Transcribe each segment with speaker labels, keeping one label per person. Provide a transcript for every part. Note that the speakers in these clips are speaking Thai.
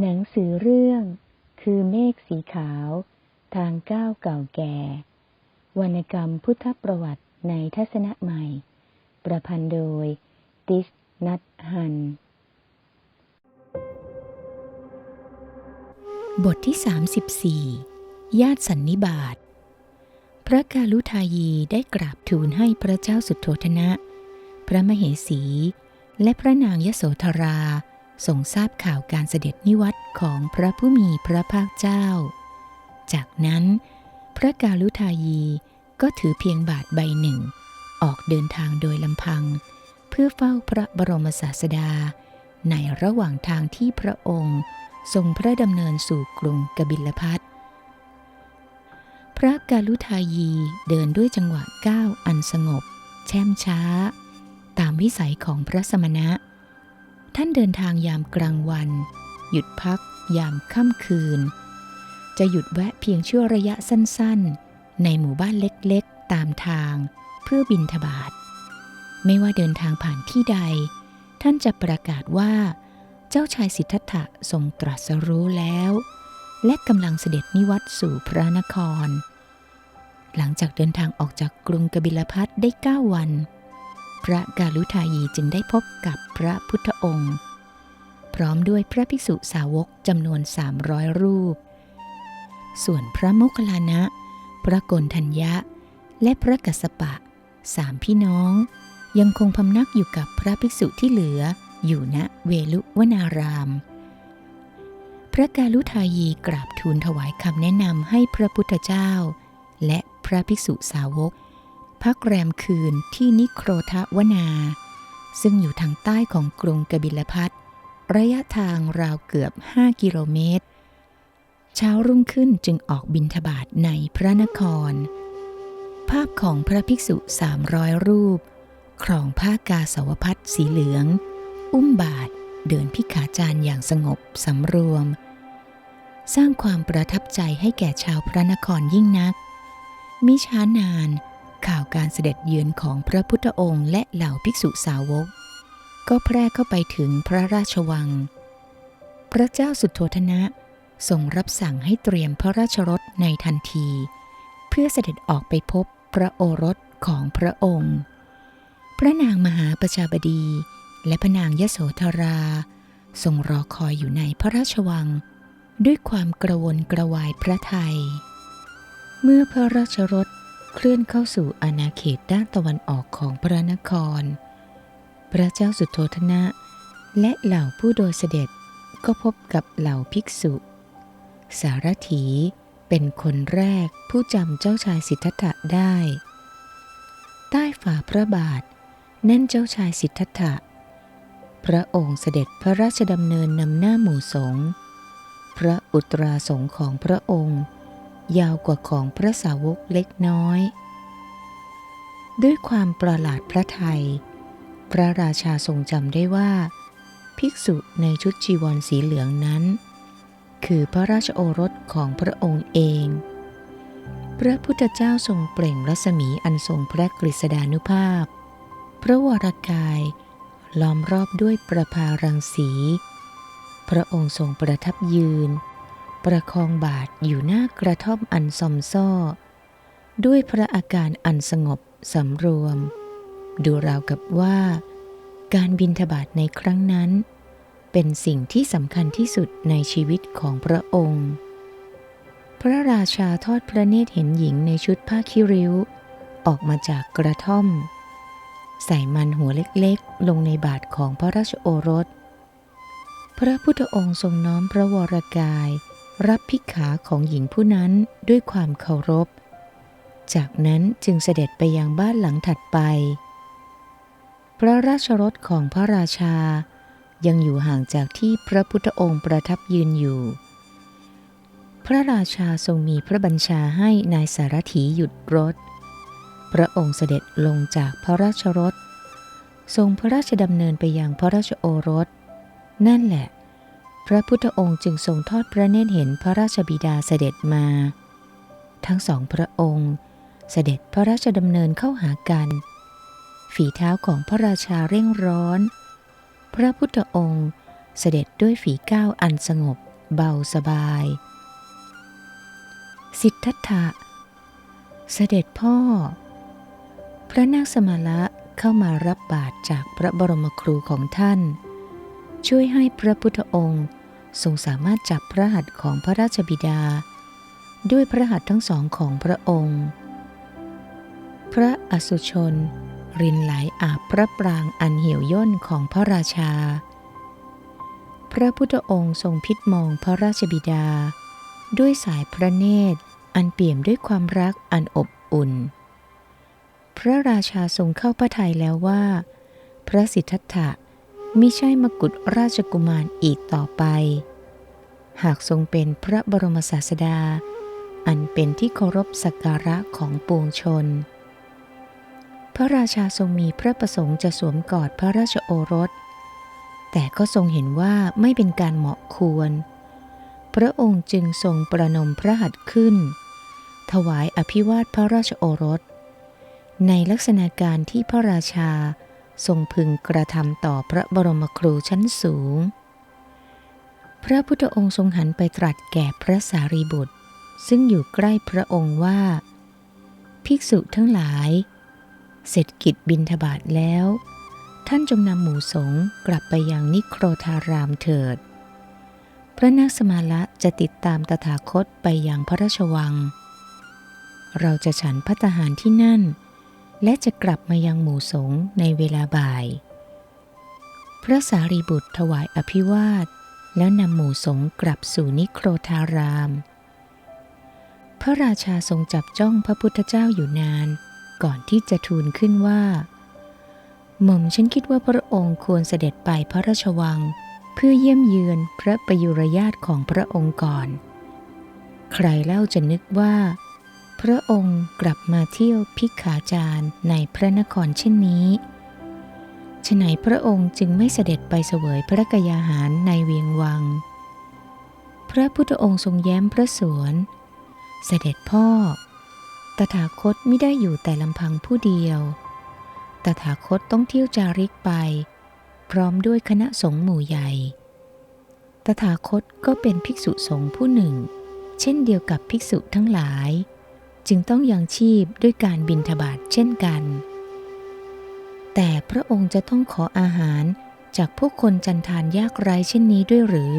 Speaker 1: หนังสือเรื่อง คือเมฆสีขาว ทางก้าวเก่าแก่ วรรณกรรมพุทธประวัติในทัศนะใหม่ ประพันธ์โดย ติสนัทฮัน
Speaker 2: บทที่ 34 ญาติสันนิบาต พระกาลุทายีได้กราบทูลให้พระเจ้าสุโธทนะ พระมเหสี และพระนางยโสธรา ทรงทราบข่าวการเสด็จนิวัตของพระผู้มีพระภาคเจ้า จากนั้น พระกาลุทายีก็ถือเพียงบาทใบหนึ่ง ออกเดินทางโดยลำพัง เพื่อเฝ้าพระบรมศาสดา ในระหว่างทางที่พระองค์ ทรงพระดำเนินสู่กรุงกบิลพัทพระกาลุทายีเดินด้วยจังหวะก้าวอันสงบ แช่มช้า ตามวิสัยของพระสมณะ ท่านเดินทางยามกลางวัน หยุดพักยามค่ำคืน จะหยุดแวะเพียงชั่วระยะสั้นๆ ในหมู่บ้านเล็กๆ ตามทาง เพื่อบินทบาท ไม่ว่าเดินทางผ่านที่ใด ท่านจะประกาศว่า เจ้าชายสิทธัตถะทรงตรัสรู้แล้ว และกำลังเสด็จนิวัตสู่พระนคร หลังจากเดินทางออกจากกรุงกบิลพัทได้เก้าวัน พระกาลุทายีจึงได้พบกับพระพุทธองค์ พร้อมด้วยพระภิกษุสาวกจำนวน 300 รูป ส่วนพระโมคคัลลานะ พระโกนทัญญะ และพระกัสสปะสามพี่น้อง ยังคงพำนักอยู่กับพระภิกษุที่เหลืออยู่ณเวลุวนาราม พระกาลุทายีกราบทูลถวายคำแนะนำให้พระพุทธเจ้า และพระภิกษุสาวก พักแรมคืนที่นิโครทวนา ซึ่งอยู่ทางใต้ของกรุงกบิลพัทระยะทางราวเกือบ 5 กิโลเมตร เช้ารุ่งขึ้นจึงออกบินทบาทในพระนคร ภาพของพระภิกษุ 300 รูป ครองผ้ากาสาวพัดสีเหลือง อุ้มบาทเดินพิขาจารอย่างสงบสำรวม สร้างความประทับใจให้แก่ชาวพระนครยิ่งนัก มิช้านาน ข่าวการเสด็จเยือนของพระพุทธองค์และเหล่าภิกษุสาวก ก็แพร่เข้าไปถึงพระราชวัง พระเจ้าสุโธทนะทรงรับสั่งให้เตรียมพระราชรถในทันที เพื่อเสด็จออกไปพบพระโอรสของพระองค์ พระนางมหาประชาบดี และพระนางยโสธรา ทรงรอคอยอยู่ในพระราชวัง ด้วยความกระวนกระวายพระไทย เมื่อพระราชรถ เคลื่อนเข้าสู่อาณาเขตด้านตะวันออกของพระนคร พระเจ้าสุโธทนะ และเหล่าผู้โดยเสด็จก็พบกับเหล่าภิกษุ สารถีเป็นคนแรกผู้จำเจ้าชายสิทธัตถะได้ ใต้ฝ่าพระบาทนั่นเจ้าชายสิทธัตถะ พระองค์เสด็จพระราชดำเนินนำหน้าหมู่สงฆ์พระอุตราสงฆ์ของพระองค์ ยาวกว่าของพระสาวกเล็กน้อย ด้วยความประหลาดพระไทย พระราชาทรงจำได้ว่า ภิกษุในชุดจีวรสีเหลืองนั้น คือพระราชโอรสของพระองค์เอง พระพุทธเจ้าทรงเปล่งรัศมีอันทรงพระกฤษดานุภาพ พระวรากายล้อมรอบด้วยประภารังสี พระองค์ทรงประทับยืน ประคองบาทอยู่หน้ากระท่อมอันซอมซ่อ ด้วยพระอาการอันสงบสำรวม ดูราวกับว่า การบินทบาทในครั้งนั้น เป็นสิ่งที่สำคัญที่สุดในชีวิตของพระองค์ พระราชาทอดพระเนตรเห็นหญิงในชุดผ้าคิริ้ว ออกมาจากกระท่อม ใส่มันหัวเล็กๆ ลงในบาทของพระราชโอรสพระพุทธองค์ทรงน้อมพระวรากาย รับพิกขาของหญิงผู้นั้นด้วยความเคารพ จากนั้นจึงเสด็จไปยังบ้านหลังถัดไป พระราชรถของพระราชา ยังอยู่ห่างจากที่พระพุทธองค์ประทับยืนอยู่ พระราชาทรงมีพระบัญชาให้นายสารถีหยุดรถ พระองค์เสด็จลงจากพระราชรถ ทรงพระราชดำเนินไปยังพระราชโอรส นั่นแหละ พระพุทธองค์จึงทรงทอดพระเนตรเห็นพระราชบิดาเสด็จมา ทั้งสองพระองค์เสด็จพระราชดำเนินเข้าหากัน ฝีเท้าของพระราชาเร่งร้อน พระพุทธองค์เสด็จด้วยฝีก้าวอันสงบเบาสบาย สิทธัตถะ เสด็จพ่อ พระนาคสมาละเข้ามารับบาตรจากพระบรมครูของท่าน ช่วยให้พระพุทธองค์ ทรงสามารถจับพระหัตถ์ของพระราชบิดา ด้วยพระหัตถ์ทั้งสองของพระองค์ พระอสุชน รินไหลอาบพระปรางอันเหี่ยวย่นของพระราชา พระพุทธองค์ทรงพิษมองพระราชบิดา ด้วยสายพระเนตรอันเปี่ยมด้วยความรักอันอบอุ่น พระราชาทรงเข้าพระทัยแล้วว่า พระสิทธัตถะ มิใช่มกุฎราชกุมารอีกต่อไป หากทรงเป็นพระบรมศาสดา อันเป็นที่เคารพสักการะของปวงชน พระราชาทรงมีพระประสงค์จะสวมกอดพระราชโอรส แต่ก็ทรงเห็นว่าไม่เป็นการเหมาะควร พระองค์จึงทรงประนมพระหัตถ์ขึ้น ถวายอภิวาทพระราชโอรส ในลักษณะการที่พระราชา ทรงพึงกระทำต่อพระบรมครูชั้นสูง พระพุทธองค์ทรงหันไปตรัสแก่พระสารีบุตร ซึ่งอยู่ใกล้พระองค์ว่า ภิกษุทั้งหลาย เสร็จกิจบินทบาทแล้ว ท่านจงนำหมู่สงกลับไปยังนิโครธารามเถิด พระนักสมาละจะติดตามตถาคตไปยังพระราชวัง เราจะฉันพัตหารที่นั่น และจะกลับมายังหมู่สงฆ์ในเวลาบ่าย พระสารีบุตรถวายอภิวาท แล้วนำหมู่สงฆ์กลับสู่นิโครธาราม พระราชาทรงจับจ้องพระพุทธเจ้าอยู่นาน ก่อนที่จะทูลขึ้นว่า หม่อมฉันคิดว่าพระองค์ควรเสด็จไปพระราชวัง เพื่อเยี่ยมเยือนพระประยุรญาติของพระองค์ก่อน ใครเล่าจะนึกว่า พระองค์กลับมาเที่ยวพิกขาจารในพระนครเช่นนี้ฉไหนพระองค์จึงไม่เสด็จไปเสวยพระกยาหารในเวียงวัง พระพุทธองค์ทรงแย้มพระสวน เสด็จพ่อ ตถาคตไม่ได้อยู่แต่ลำพังผู้เดียว ตถาคตต้องเที่ยวจาริกไป พร้อมด้วยคณะสงฆ์หมู่ใหญ่ ตถาคตก็เป็นภิกษุสงฆ์ผู้หนึ่ง เช่นเดียวกับภิกษุทั้งหลาย จึงต้องยังชีพด้วยการบินทบาทเช่นกัน แต่พระองค์จะต้องขออาหารจากพวกคนจันทานยากไร้เช่นนี้ด้วยหรือ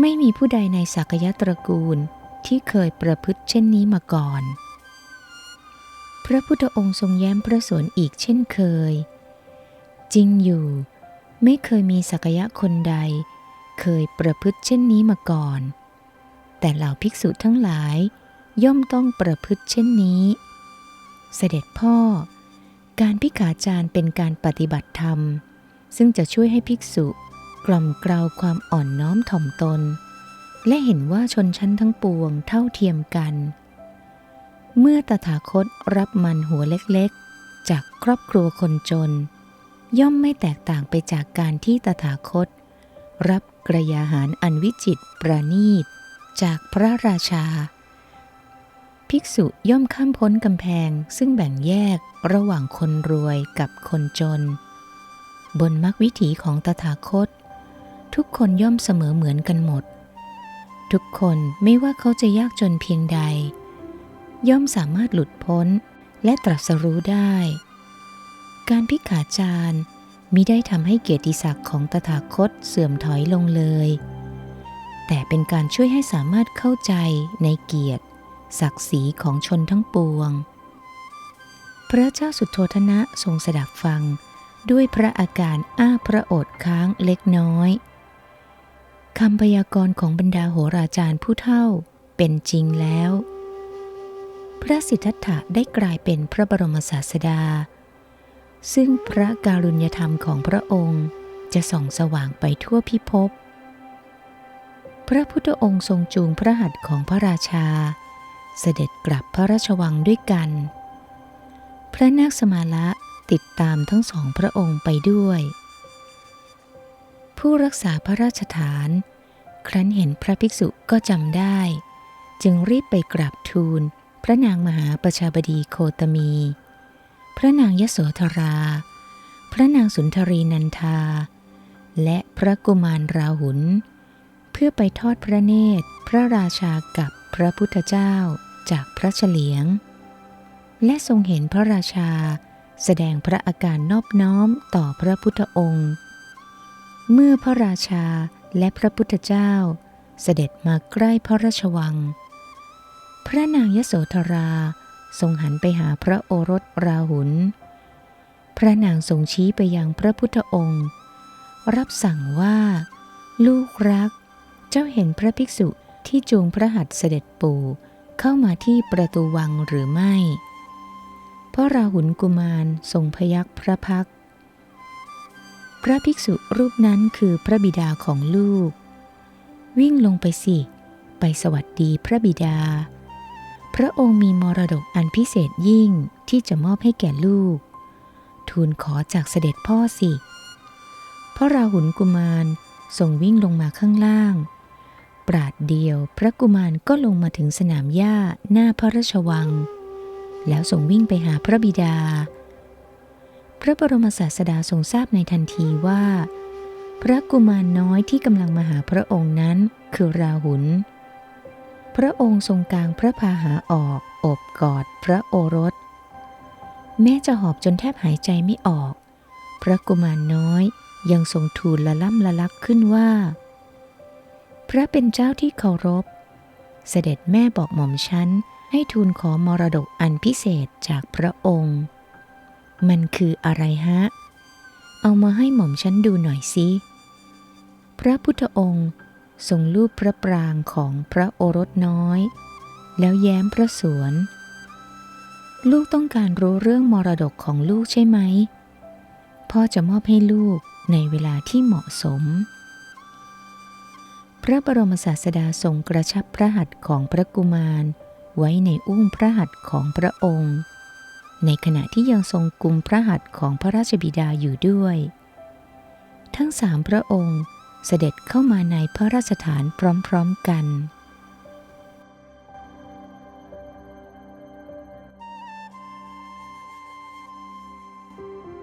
Speaker 2: ไม่มีผู้ใดในสักยะตระกูลที่เคยประพฤติเช่นนี้มาก่อน พระพุทธองค์ทรงแย้มพระสวนอีกเช่นเคย จริงอยู่ ไม่เคยมีสักยะคนใด เคยประพฤติเช่นนี้มาก่อน แต่เหล่าภิกษุทั้งหลาย ย่อมต้องประพฤติเช่นนี้ เสด็จพ่อ การพิขาจารเป็นการปฏิบัติธรรม ซึ่งจะช่วยให้ภิกษุกล่อมเกลาความอ่อนน้อมถ่อมตน และเห็นว่าชนชั้นทั้งปวงเท่าเทียมกัน เมื่อตถาคตรับมันหัวเล็กๆ จากครอบครัวคนจน ย่อมไม่แตกต่างไปจากการที่ตถาคต รับกระยาหารอันวิจิตรประณีต จากพระราชา ภิกษุย่อมข้ามพ้นกำแพงซึ่งแบ่งแยกระหว่างคนรวยกับคนจน บนมรรควิถีของตถาคต ทุกคนย่อมเสมอเหมือนกันหมด ทุกคนไม่ว่าเขาจะยากจนเพียงใด ย่อมสามารถหลุดพ้นและตรัสรู้ได้ การพิขาจารมิได้ทำให้เกียรติศักดิ์ของตถาคตเสื่อมถอยลงเลย แต่เป็นการช่วยให้สามารถเข้าใจในเกียรติ ศักดิ์ศรีของชนทั้งปวง พระเจ้าสุโธทนะทรงสดับฟังด้วยพระอาการอ้าพระโอษค้างเล็กน้อยคำพยากรณ์ของบรรดาโหราจารย์ผู้เท่าเป็นจริงแล้ว พระสิทธัตถะได้กลายเป็นพระบรมศาสดา ซึ่งพระการุญยธรรมของพระองค์จะส่องสว่างไปทั่วพิภพ พระพุทธองค์ทรงจูงพระหัตถ์ของพระราชา เสด็จกลับพระราชวังด้วยกัน พระนาคสมาละติดตามทั้งสองพระองค์ไปด้วย ผู้รักษาพระราชฐาน ครั้นเห็นพระภิกษุก็จำได้ จึงรีบไปกราบทูล พระนางมหาประชาบดีโคตมี พระนางยโสธรา พระนางสุนทรีนันทา และพระกุมารราหุลเพื่อไปทอดพระเนตร พระราชากับพระพุทธเจ้า จากพระเฉลียง และทรงเห็นพระราชาแสดงพระอาการนอบน้อมต่อพระพุทธองค์ เมื่อพระราชาและพระพุทธเจ้าเสด็จมาใกล้พระราชวัง พระนางยโสธราทรงหันไปหาพระโอรสราหุล พระนางทรงชี้ไปยังพระพุทธองค์ รับสั่งว่า ลูกรัก เจ้าเห็นพระภิกษุที่จูงพระหัตถ์เสด็จปู่ เข้ามาที่ประตูวังหรือไม่ เพราะราหุลกุมารทรงพยักพระพัก พระภิกษุรูปนั้นคือพระบิดาของลูก วิ่งลงไปสิ ไปสวัสดีพระบิดา พระองค์มีมรดกอันพิเศษยิ่งที่จะมอบให้แก่ลูก ทูลขอจากเสด็จพ่อสิ พระราหุลกุมารทรงวิ่งลงมาข้างล่าง ปราดเดียว พระกุมารก็ลงมาถึงสนามหญ้าหน้าพระราชวัง แล้วทรงวิ่งไปหาพระบิดา พระบรมศาสดาทรงทราบในทันทีว่า พระกุมารน้อยที่กำลังมาหาพระองค์นั้นคือราหุลพระองค์ทรงกลางพระพาหาออกโอบกอดพระโอรส แม้จะหอบจนแทบหายใจไม่ออก พระกุมารน้อยยังทรงทูลละล่ำละลักขึ้นว่า พระเป็นเจ้าที่เคารพ เสด็จแม่บอกหม่อมฉันให้ทูลขอมรดกอันพิเศษจากพระองค์ มันคืออะไรฮะ เอามาให้หม่อมฉันดูหน่อยสิพระพุทธองค์ทรงลูบพระปรางของพระโอรสน้อย แล้วแย้มพระสวน ลูกต้องการรู้เรื่องมรดกของลูกใช่ไหม พ่อจะมอบให้ลูกในเวลาที่เหมาะสม พระบรมศาสดาทรงกระชับพระหัตถ์ของพระกุมาร ไว้ในอุ้งพระหัตถ์ของพระองค์ ในขณะที่ยังทรงกุมพระหัตถ์ของพระราชบิดาอยู่ด้วย ทั้งสามพระองค์เสด็จเข้ามาในพระราชฐานพร้อมๆกัน